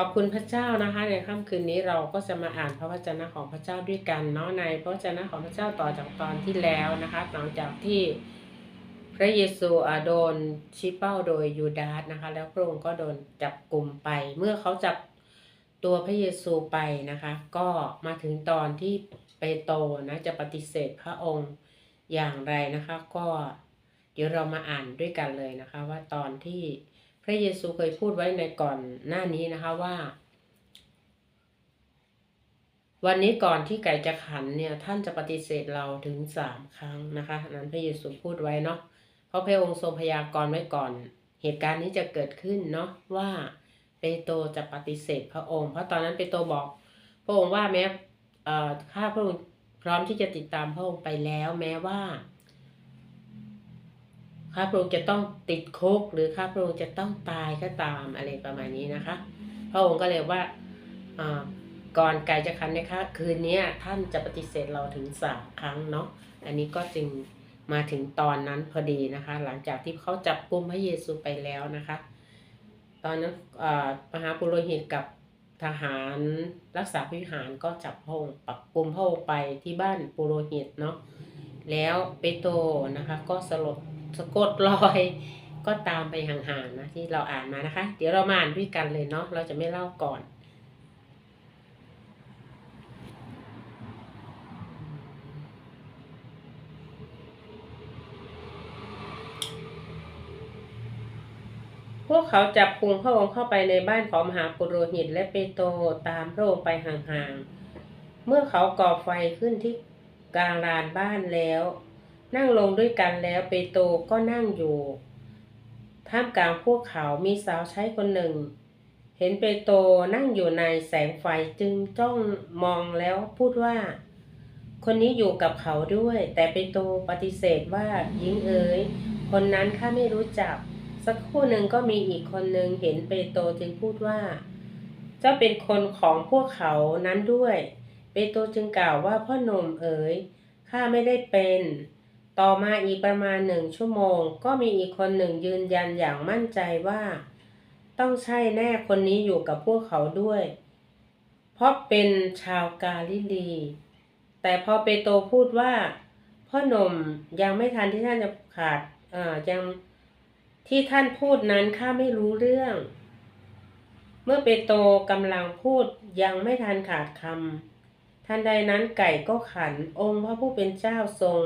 ขอบคุณพระเจ้านะคะ ในค่ำคืนนี้เราก็จะมาอ่านพระวจนะของพระเจ้าด้วยกันเนาะในพระวจนะของพระเจ้าต่อจากตอนที่แล้วนะคะหลังจากที่พระเยซูอาโดนชี้เป้าโดยยูดาสนะคะ แล้วพระองค์ก็โดนจับกลุ่มไป เมื่อเขาจับตัวพระเยซูไปนะคะ ก็มาถึงตอนที่เปโตรนะจะปฏิเสธพระองค์อย่างไรนะคะ ก็เดี๋ยวเรามาอ่านด้วยกันเลยนะคะ ว่าตอนที่ พระเยซูเคยพูดไว้ในก่อนหน้านี้นะคะว่า วันนี้ก่อนที่ไก่จะขันเนี่ย ท่านจะปฏิเสธเราถึงสามครั้งนะคะนั้นพระเยซูพูดไว้เนาะเพราะพระองค์ทรงพยากรณ์ไว้ก่อน เหตุการณ์นี้จะเกิดขึ้นเนาะว่าเปโตรจะปฏิเสธพระองค์ เพราะตอนนั้นเปโตรบอก พระองค์ว่าแม้เอ่อข้าพระองค์พร้อมที่จะติดตามพระองค์ไปแล้ว แม้ว่า ข้าพระองค์จะต้องติดคุกหรือข้าพระองค์จะต้องตายก็ตามอะไรประมาณนี้นะคะ พระองค์ก็เลยว่าก่อนไก่จะขันนะคะคืนนี้ท่านจะปฏิเสธเราถึงสามครั้งเนาะอันนี้ก็จึงมาถึงตอนนั้นพอดีนะคะ หลังจากที่เขาจับกุมพระเยซูไปแล้วนะคะ ตอนนั้นมหาปุโรหิตกับทหารรักษาพิหารก็จับพระองค์ปักกุมพระองค์ไปที่บ้านปุโรหิตเนาะแล้วเปโตรนะคะก็สลด สะกดรอยก็ตามไปห่างๆนะที่เราอ่านมานะคะ เดี๋ยวเรามาอ่านด้วยกันเลยเนาะเราจะไม่เล่าก่อน พวกเขาจับกุมพระองค์เข้าไปในบ้านของมหาปุโรหิตและเปโตรตามพระองค์ไปห่างๆ เมื่อเขาก่อไฟขึ้นที่กลางลานบ้านแล้ว นั่งลงด้วยกันแล้วเปโตรก็นั่งอยู่ท่ามกลางพวกเขามีสาวใช้คนหนึ่ง เห็นเปโตรนั่งอยู่ในแสงไฟจึงจ้องมองแล้วพูดว่า คนนี้อยู่กับเขาด้วย แต่เปโตรปฏิเสธว่าหญิงเอ๋ยคนนั้นข้าไม่รู้จัก สักคู่หนึ่งก็มีอีกคนหนึ่งเห็นเปโตรจึงพูดว่า เจ้าเป็นคนของพวกเขานั้นด้วย เปโตรจึงกล่าวว่าพ่อหนุ่มเอ๋ยข้าไม่ได้เป็น ต่อมาอีกประมาณหนึ่งชั่วโมง ก็มีอีกคนหนึ่งยืนยันอย่างมั่นใจว่า ต้องใช่แน่คนนี้อยู่กับพวกเขาด้วย เพราะเป็นชาวกาลิลี แต่พอเปโตพูดว่า พ่อหนุ่มยังไม่ทันที่ท่านจะขาดอ่ายังที่ท่านพูดนั้นข้าไม่รู้เรื่อง เมื่อเปโตกำลังพูดยังไม่ทันขาดคำทันใดนั้นไก่ก็ขันองค์พระผู้เป็นเจ้าทรง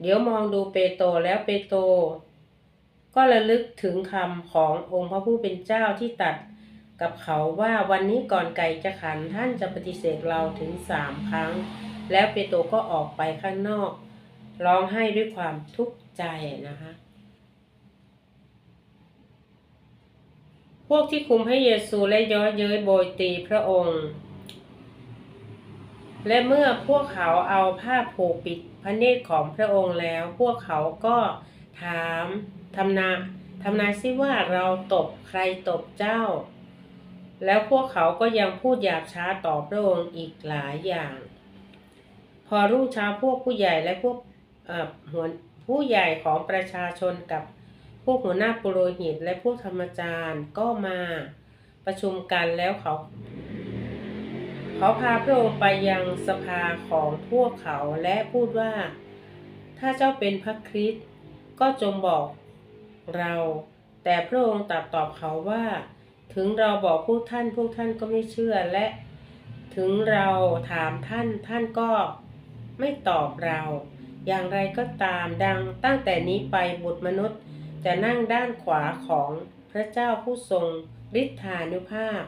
เดี๋ยวมองดูเปโตรแล้วเปโตรก็ระลึกถึงคำขององค์พระผู้เป็นเจ้าที่ตัดกับเขาว่าวันนี้ก่อนไก่จะขันท่านจะปฏิเสธเราถึงสามครั้ง แล้วเปโตรก็ออกไปข้างนอก ร้องไห้ด้วยความทุกข์ใจนะคะ พวกที่คุมให้เยซูและย้อเย้ยโบยตีพระองค์ และเมื่อพวกเขาเอาผ้าผูกปิดพระเนตรของพระองค์แล้ว พวกเขาก็ถามทำนาทำนายซิว่าเราตบใครตบเจ้า แล้วพวกเขาก็ยังพูดหยาบช้าต่อพระองค์อีกหลายอย่าง พอรุ่งเช้าพวกผู้ใหญ่และพวกเอ่อหัวผู้ใหญ่ของประชาชนกับพวกหัวหน้าปุโรหิตและพวกธรรมจารย์ก็มาประชุมกันแล้วเขา เขาพาพระองค์ไปยังสภาของพวกเขาและพูดว่า ถ้าเจ้าเป็นพระคริสต์ก็จงบอกเรา แต่พระองค์ตรัสตอบเขาว่า ถึงเราบอกพวกท่านพวกท่านก็ไม่เชื่อและ ถึงเราถามท่านท่านก็ไม่ตอบเรา อย่างไรก็ตามดังตั้งแต่นี้ไปบุตรมนุษย์จะนั่งด้านขวาของพระเจ้าผู้ทรงฤทธานุภาพ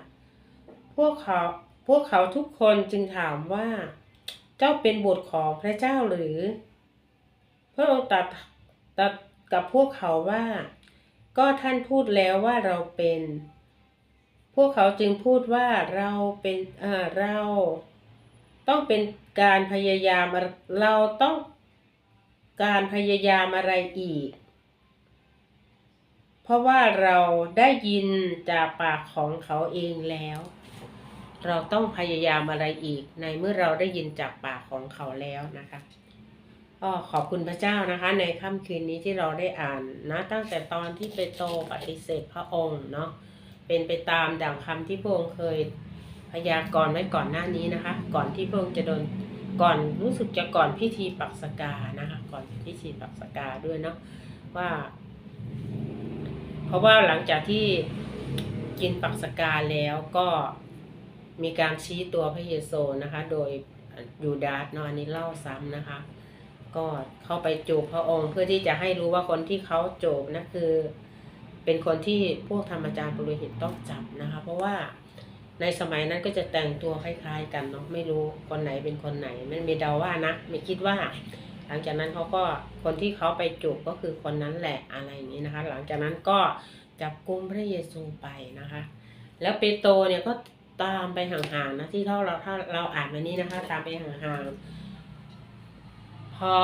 พวกเขา พวกเขาทุกคนจึงถามว่า เจ้าเป็นบุตรของพระเจ้าหรือ พระองค์ตรัสตรัสกับพวกเขาว่า ก็ท่านพูดแล้วว่าเราเป็น พวกเขาจึงพูดว่าเราเป็นเออเรา ต้องเป็นการพยายามเราต้องการพยายามอะไรอีก เพราะว่าเราได้ยินจากปากของเขาเองแล้ว เราต้องพยายามอะไรอีก ในเมื่อเราได้ยินจากปากของเขาแล้วนะคะก็ขอบคุณพระเจ้านะคะ ในค่ำคืนนี้ที่เราได้อ่านนะ ตั้งแต่ตอนที่เปโตรปฏิเสธพระองค์เนาะเป็นไปตามดังคำที่พระองค์เคยพยากรณ์ไว้ก่อนหน้านี้นะคะ ก่อนที่พระองค์จะโดนก่อนรู้สึกจะก่อนพิธีปักสกานะคะก่อนพิธีปักสกาด้วยเนาะว่า เพราะว่าหลังจากที่กินปักสกาแล้วก็ มีการชี้ตัวพระเยซูนะคะ โดยยูดาสเนาะอันนี้เล่าซ้ำนะคะ ก็เข้าไปจูบพระองค์เพื่อที่จะให้รู้ว่าคนที่เขาจูบนะคือ เป็นคนที่พวกธรรมจารย์ปุโรหิตต้องจับนะคะ เพราะว่าในสมัยนั้นก็จะแต่งตัวคล้ายๆกันเนาะไม่รู้คนไหนเป็นคนไหนไม่มีเดาว่านะไม่คิดว่า หลังจากนั้นเขาก็คนที่เขาไปจูบก็คือคนนั้นแหละอะไรอย่างนี้นะคะ หลังจากนั้นก็จับกุมพระเยซูไปนะคะ แล้วเปโตรเนี่ยก็ ตามไปห่างๆนะที่ถ้าเราถ้าเราอ่านมานี้นะคะ ตามไปห่างๆพอ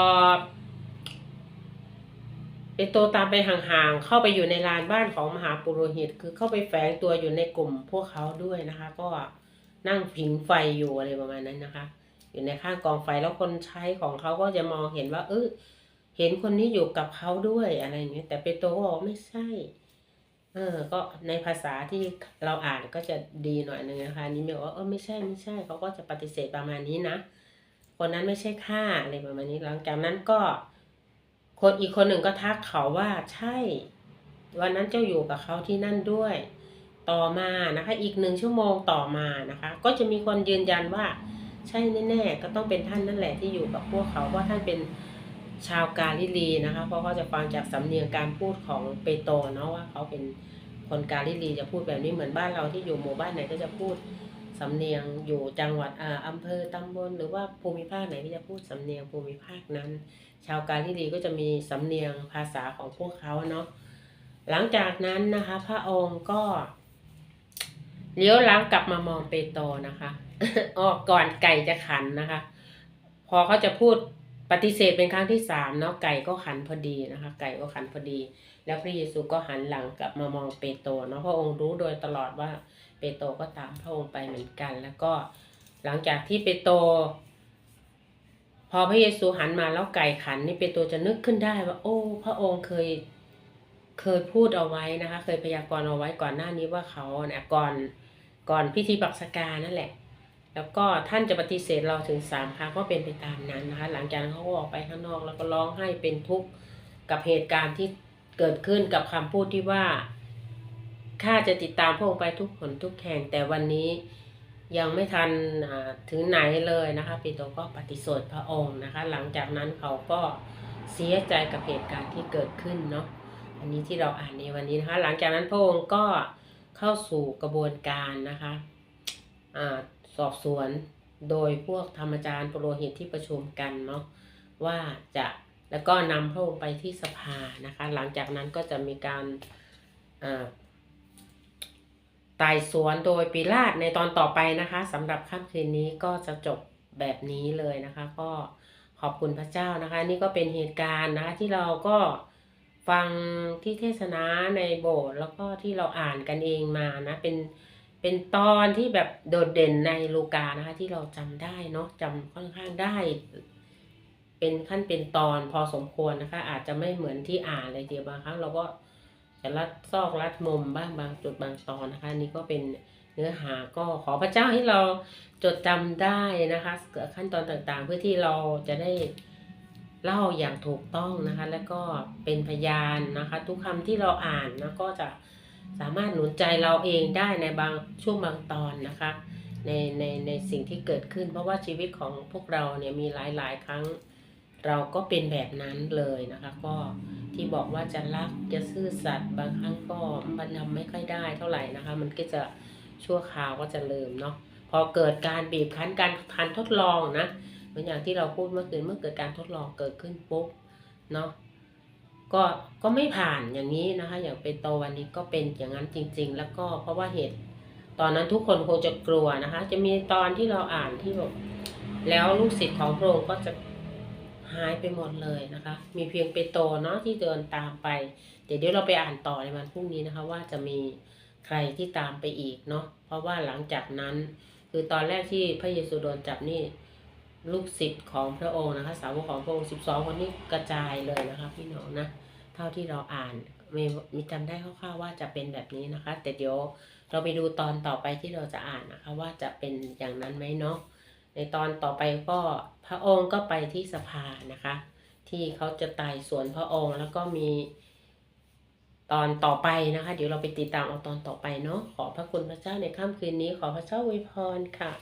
เปโตรตามไปห่างๆเข้าไปอยู่ในลานบ้านของมหาปุโรหิต คือเข้าไปแฝงตัวอยู่ในกลุ่มพวกเขาด้วยนะคะ ก็นั่งผิงไฟอยู่อะไรประมาณนั้นนะคะ อยู่ในข้างกองไฟแล้วคนใช้ของเขาก็จะมองเห็นว่า เออเห็นคนนี้อยู่กับเขาด้วยอะไรอย่างเงี้ยแต่เปโตรก็บอกไม่ใช่ เออ ก็ในภาษาที่เราอ่านก็จะดีหน่อยนึงนะคะนี้ไม่บอว่าเออไม่ใช่ไม่ใช่เขาก็จะปฏิเสธประมาณนี้นะคนนั้นไม่ใช่ข้าอะไรประมาณนี้หลังจากนั้นก็ คนอีกคนหนึ่งก็ทักเขาว่าใช่ วันนั้นเจ้าอยู่กับเขาที่นั่นด้วย ต่อมานะคะ อีกหนึ่งชั่วโมงต่อมานะคะ ก็จะมีคนยืนยันว่า ใช่แน่ๆก็ต้องเป็นท่านนั่นแหละที่อยู่กับพวกเขาเพราะท่านเป็น ชาวกาลิลีนะคะเพราะเขาจะฟังจากสำเนียงการพูดของเปโตรเนาะว่าเขาเป็นคนกาลิลีจะพูดแบบนี้เหมือนบ้านเราที่อยู่หมู่บ้านไหนก็จะพูดสำเนียงอยู่จังหวัดอ่าอำเภอตำบลหรือว่าภูมิภาคไหนที่จะพูดสำเนียงภูมิภาคนั้น ชาวกาลิลีก็จะมีสำเนียงภาษาของพวกเขาเนาะหลังจากนั้นนะคะ พระองค์ก็เลี้ยวหลังกลับมามองเปโตรนะคะ ออกก่อนไก่จะขันนะคะ พอเขาจะพูด ปฏิเสธเป็นครั้งที่สามเนาะไก่ก็ขันพอดีนะคะ ไก่ก็ขันพอดี แล้วพระเยซูก็หันหลังกลับมามองเปโตรเนาะพระองค์รู้โดยตลอดว่าเปโตรก็ตามพระองค์ไปเหมือนกัน แล้วก็หลังจากที่เปโตรพอพระเยซูหันมาแล้วไก่ขันนี่เปโตรจะนึกขึ้นได้ว่า โอ้ พระองค์เคยเคยพูดเอาไว้นะคะ เคยพยากรณ์เอาไว้ก่อนหน้านี้ว่าเขาเนี่ยก่อนก่อนพิธีปักสกานั่นแหละ แล้วก็ท่านจะปฏิเสธเราถึงสามครั้งก็เป็นไปตามนั้นนะคะ หลังจากนั้นเขาก็ออกไปข้างนอกแล้วก็ร้องไห้เป็นทุกข์กับเหตุการณ์ที่เกิดขึ้นกับคำพูดที่ว่าข้าจะติดตามพระองค์ไปทุกผลทุกแห่งแต่วันนี้ยังไม่ทันอ่าถึงไหนเลยนะคะปีโตก็ปฏิเสธพระองค์นะคะ หลังจากนั้นเขาก็เสียใจกับเหตุการณ์ที่เกิดขึ้นเนาะอันนี้ที่เราอ่านในวันนี้นะคะ หลังจากนั้นพระองค์ก็เข้าสู่กระบวนการนะคะอ่า สอบสวนโดยพวกธรรมจารย์ปโรหิตที่ประชุมกันเนาะว่าจะแล้วก็นำพระองค์ไปที่สภานะคะ หลังจากนั้นก็จะมีการไต่สวนโดยปิลาตในตอนต่อไปนะคะสำหรับค่ำคืนนี้ก็จะจบแบบนี้เลยนะคะ ก็ขอบคุณพระเจ้านะคะ นี่ก็เป็นเหตุการณ์นะคะที่เราก็ฟังที่เทศนาในโบสถ์แล้วก็ที่เราอ่านกันเองมานะเป็น เป็นตอนที่แบบโดดเด่นในลูกานะคะ ที่เราจำได้เนาะจำค่อนข้างได้ เป็นขั้นเป็นตอนพอสมควรนะคะ อาจจะไม่เหมือนที่อ่านเลยเดียวบางครั้งเราก็จะลัดซอกลัดมุมบ้างบางจุดบางตอนนะคะนี่ก็เป็นเนื้อหาก็ขอพระเจ้าให้เราจดจำได้นะคะขั้นตอนต่างๆ เพื่อที่เราจะได้เล่าอย่างถูกต้องนะคะ แล้วก็เป็นพยานนะคะ ทุกคำที่เราอ่านนะก็จะ สามารถหนุนใจเราเองได้ในบางช่วงบางตอนนะคะในในในสิ่งที่เกิดขึ้น เพราะว่าชีวิตของพวกเราเนี่ยมีหลายหลายครั้ง เราก็เป็นแบบนั้นเลยนะคะ ก็ที่บอกว่าจะรักจะซื่อสัตย์บางครั้งก็มันทำไม่ค่อยได้เท่าไหร่นะคะ มันก็จะชั่วคราวก็จะลืมเนาะพอเกิดการบีบคั้นการทันทดลองนะเหมือนอย่างที่เราพูดเมื่อคืนเมื่อเกิดการทดลองเกิดขึ้นปุ๊บเนาะ ก็ก็ไม่ผ่านอย่างนี้นะคะ อย่างเป็นโตวันนี้ก็เป็นอย่างนั้นจริง ๆ แล้วก็เพราะว่าเหตุตอนนั้นทุกคนคงจะกลัวนะคะ จะมีตอนที่เราอ่านที่แบบแล้วลูกศิษย์ของพระองค์ก็จะหายไปหมดเลยนะคะ มีเพียงเปโตรเนาะที่เดินตามไป เดี๋ยวเดี๋ยวเราไปอ่านต่อในวันพรุ่งนี้นะคะ ว่าจะมีใครที่ตามไปอีกเนาะเพราะว่าหลังจากนั้น คือตอนแรกที่พระเยซูโดนจับนี่ลูกศิษย์ของพระองค์นะคะ สาวกของพระองค์สิบสองคนนี้กระจายเลยนะคะพี่น้องนะ เท่าที่เราอ่านมีมีจำได้คร่าวๆว่าจะเป็นแบบนี้นะคะ แต่เดี๋ยวเราไปดูตอนต่อไปที่เราจะอ่านนะคะ ว่าจะเป็นอย่างนั้นไหมเนาะในตอนต่อไปก็พระองค์ก็ไปที่สภานะคะ ที่เขาจะไต่สวนพระองค์แล้วก็มีตอนต่อไปนะคะ เดี๋ยวเราไปติดตามเอาตอนต่อไปเนาะขอพระคุณพระเจ้าในค่ำคืนนี้ ขอพระเจ้าอวยพรค่ะ